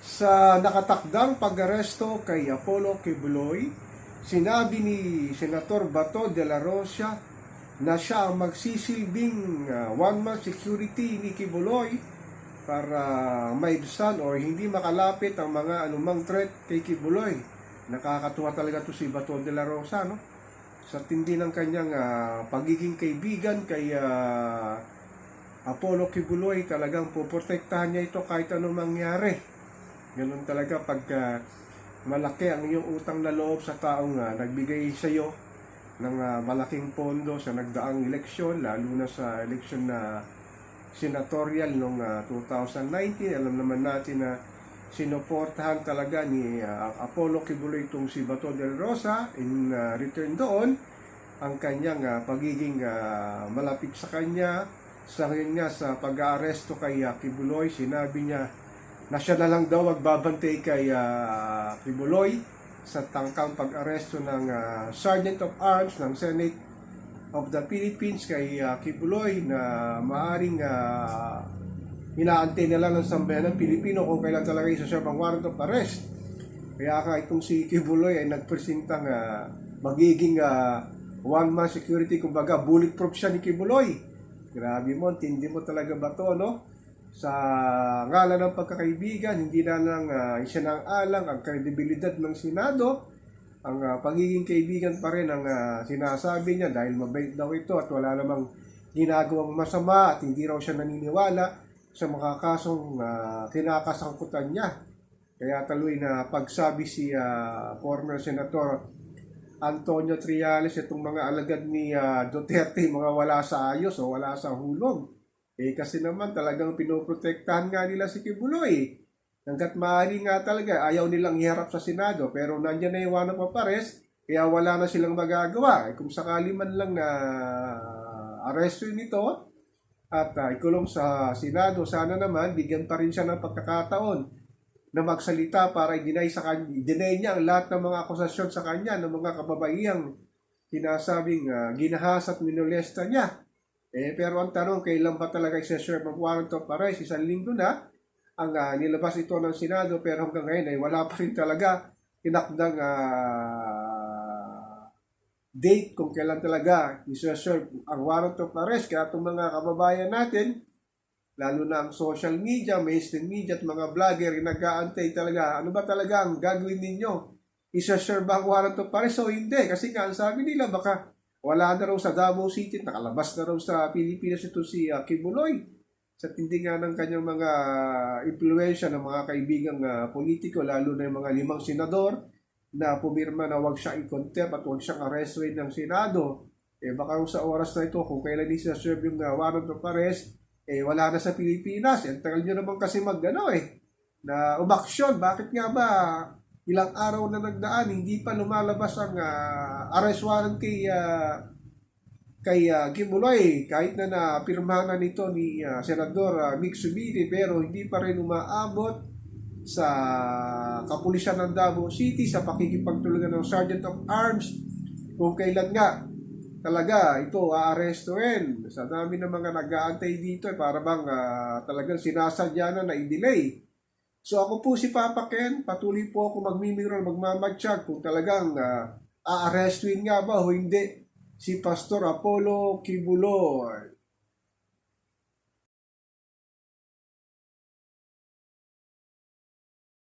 Sa nakatakdang pag-aresto kay Apollo Kibuloy, sinabi ni Senator Bato de la Rosa na siya ang magsisilbing uh, one-man security ni Kibuloy para maibsan o hindi makalapit ang mga anumang threat kay Kibuloy. Nakakatuwa talaga to si Bato de la Rosa, no? Sa tindi ng kanyang ah, pagiging kaibigan kay ah, Apollo Kibuloy, talagang puprotektahan niya ito kahit anong mangyari. Ganun talaga pagka malaki ang iyong utang na loob sa taong ah, nagbigay sa iyo ng ah, malaking pondo sa nagdaang eleksyon, lalo na sa eleksyon na senatorial noong ah, 2019. Alam naman natin na sinuportahan talaga ni ah, Apollo Kibuloy itong si Bato del Rosa in ah, return doon ang kanyang ah, pagiging ah, malapit sa kanya sa ngayon nga sa pag-aaresto kay ah, Kibuloy sinabi niya na siya na lang daw magbabantay kay ah, Kibuloy sa tangkang pag-aresto ng ah, Sergeant of Arms ng Senate of the Philippines kay ah, Kibuloy na maaring uh, inaantay na lang ng sambayan ng Pilipino kung kailan talaga isa-serve ang warrant of arrest. Kaya ka itong si Kibuloy ay nagpresentang ah, magiging ah, one-man security, kumbaga bulletproof siya ni Kibuloy. Grabe mo, tindi mo talaga ba to, no? Sa ngalan ng pagkakaibigan, hindi na lang uh, isa ng alang ang kredibilidad ng Senado, ang ah, pagiging kaibigan pa rin ang ah, sinasabi niya dahil mabait daw ito at wala namang ginagawang masama at hindi raw siya naniniwala sa mga kasong ah, kinakasangkutan niya. Kaya tuloy na pagsabi si ah, former Senator Antonio Triales itong mga alagad ni ah, Duterte mga wala sa ayos o wala sa hulog. Eh kasi naman talagang pinoprotektahan nga nila si Kibuloy. Hanggat maaari nga talaga, ayaw nilang iharap sa Senado pero nandyan na yung one of pares, kaya wala na silang magagawa. Eh, kung sakali man lang na arresto nito at uh, ikulong sa Senado, sana naman bigyan pa rin siya ng pagkakataon na magsalita para i-deny sa kanya, i-deny niya ang lahat ng mga akusasyon sa kanya ng mga kababaihang sinasabing uh, ginahas at minolesta niya. Eh, pero ang tanong, kailan ba talaga isa-serve ang warrant of arrest? Isang linggo na ang uh, nilabas ito ng Senado pero hanggang ngayon ay wala pa rin talaga tinakdang uh, date kung kailan talaga isa-serve ang warrant of arrest. Kaya itong mga kababayan natin, lalo na ang social media, mainstream media at mga vlogger, nag-aantay talaga, ano ba talaga ang gagawin ninyo? Isa-serve ang warrant of arrest o hindi? Kasi nga, ang sabi nila, baka wala na raw sa Davao City, nakalabas na raw sa Pilipinas ito si uh, Kibuloy. Sa tindi nga ng kanyang mga impluensya ng mga kaibigang uh, politiko, lalo na yung mga limang senador, na pumirma na wag siya i-contempt at wag siyang arrestuin ng Senado. Eh baka sa oras na ito, kung kailan isa-serve yung uh, warrant of arrest, eh wala na sa Pilipinas. Eh, tagal nyo naman kasi mag ano, eh, na umaksyon. Bakit nga ba ilang araw na nagdaan, hindi pa lumalabas ang uh, arrest warrant kay uh, kay uh, Kimuloy kahit na napirmahan na nito ni uh, Senador uh, Mick Subiri pero hindi pa rin umaabot sa kapulisan ng Davao City sa pakikipagtulungan ng Sergeant of Arms kung kailan nga talaga ito aarestuin. Sa dami ng mga nag-aantay dito eh, para bang uh, talagang sinasadya na na i-delay. So ako po si Papa Ken, patuloy po ako magmimiro, magmamatsyag kung talagang uh, aarestuin nga ba o hindi si Pastor Apollo Kibuloy.